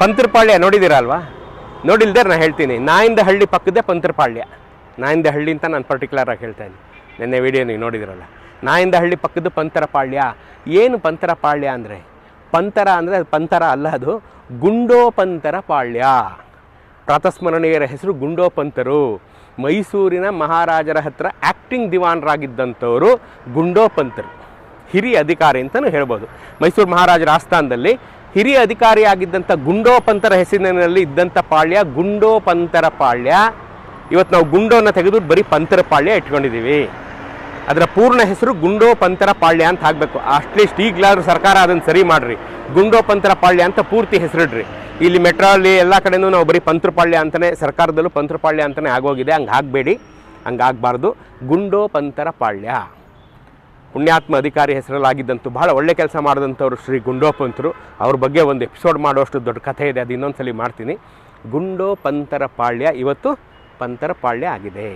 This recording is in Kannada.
ಪಂತರಪಾಳ್ಯ ನೋಡಿದ್ದೀರಾ ಅಲ್ವಾ? ನೋಡಿಲ್ದೇ ನಾನು ಹೇಳ್ತೀನಿ. ನಾಯಿಂದ ಹಳ್ಳಿ ಪಕ್ಕದೇ ಪಂತ್ರಪಾಳ್ಯ. ನಾಯಿಂದ ಹಳ್ಳಿ ಅಂತ ನಾನು ಪರ್ಟಿಕ್ಯುಲರ್ ಆಗಿ ಹೇಳ್ತಾ ಇದ್ದೀನಿ. ನಿನ್ನೆ ವಿಡಿಯೋ ನೀವು ನೋಡಿದಿರಲ್ಲ. ನಾಯಿಂದ ಹಳ್ಳಿ ಪಕ್ಕದ ಪಂತರಪಾಳ್ಯ. ಏನು ಪಂತರಪಾಳ್ಯ ಅಂದರೆ? ಪಂತರ ಅಂದರೆ ಅದು ಪಂತರ ಅಲ್ಲ ಅದು ಗುಂಡೋಪಂತರ ಪಾಳ್ಯ ಪ್ರಾತಸ್ಮರಣೀಯರ ಹೆಸರು ಗುಂಡೋಪಂತರು. ಮೈಸೂರಿನ ಮಹಾರಾಜರ ಹತ್ರ ಆ್ಯಕ್ಟಿಂಗ್ ದಿವಾನರಾಗಿದ್ದಂಥವರು ಗುಂಡೋಪಂತರು. ಹಿರಿಯ ಅಧಿಕಾರಿ ಅಂತಲೂ ಹೇಳ್ಬೋದು. ಮೈಸೂರು ಮಹಾರಾಜರ ಆಸ್ಥಾನದಲ್ಲಿ ಹಿರಿಯ ಅಧಿಕಾರಿಯಾಗಿದ್ದಂಥ ಗುಂಡೋಪಂತರ ಹೆಸರಿನಲ್ಲಿ ಇದ್ದಂಥ ಪಾಳ್ಯ, ಗುಂಡೋಪಂತರ ಪಾಳ್ಯ. ಇವತ್ತು ನಾವು ಗುಂಡೋನ ತೆಗೆದು ಬರೀ ಪಂತರ ಪಾಳ್ಯ ಇಟ್ಕೊಂಡಿದ್ದೀವಿ. ಅದರ ಪೂರ್ಣ ಹೆಸರು ಗುಂಡೋಪಂತರ ಪಾಳ್ಯ ಅಂತ ಹಾಕಬೇಕು ಅಟ್ಲೀಸ್ಟ್ ಈಗಲಾದ್ರೂ ಸರ್ಕಾರ ಅದನ್ನು ಸರಿ ಮಾಡಿರಿ. ಗುಂಡೋಪಂತರ ಪಾಳ್ಯ ಅಂತ ಪೂರ್ತಿ ಹೆಸರಿಡ್ರಿ. ಇಲ್ಲಿ ಮೆಟ್ರೋ ಅಲ್ಲಿ ಎಲ್ಲ ಕಡೆಯೂ ನಾವು ಬರೀ ಪಂತ್ರಪಾಳ್ಯ ಅಂತಲೇ ಸರ್ಕಾರದಲ್ಲೂ ಪಂತ್ರಪಾಳ್ಯ ಅಂತಲೇ ಆಗೋಗಿದೆ. ಹಂಗೆ ಆಗಬೇಡಿ ಹಂಗಾಗಬಾರ್ದು. ಗುಂಡೋಪಂತರ ಪಾಳ್ಯ. ಪುಣ್ಯಾತ್ಮ ಅಧಿಕಾರಿ ಹೆಸರಲ್ಲಾಗಿದ್ದಂತೂ ಭಾಳ ಒಳ್ಳೆ ಕೆಲಸ ಮಾಡಿದಂಥವ್ರು ಶ್ರೀ ಗುಂಡೋಪಂತರು. ಅವ್ರ ಬಗ್ಗೆ ಒಂದು ಎಪಿಸೋಡ್ ಮಾಡೋಷ್ಟು ದೊಡ್ಡ ಕಥೆ ಇದೆ, ಅದು ಇನ್ನೊಂದು ಸಲ ಮಾಡ್ತೀನಿ. ಗುಂಡೋಪಂತರ ಪಾಳ್ಯ, ಇವತ್ತು ಪಂತರ ಪಾಳ್ಯ ಆಗಿದೆ.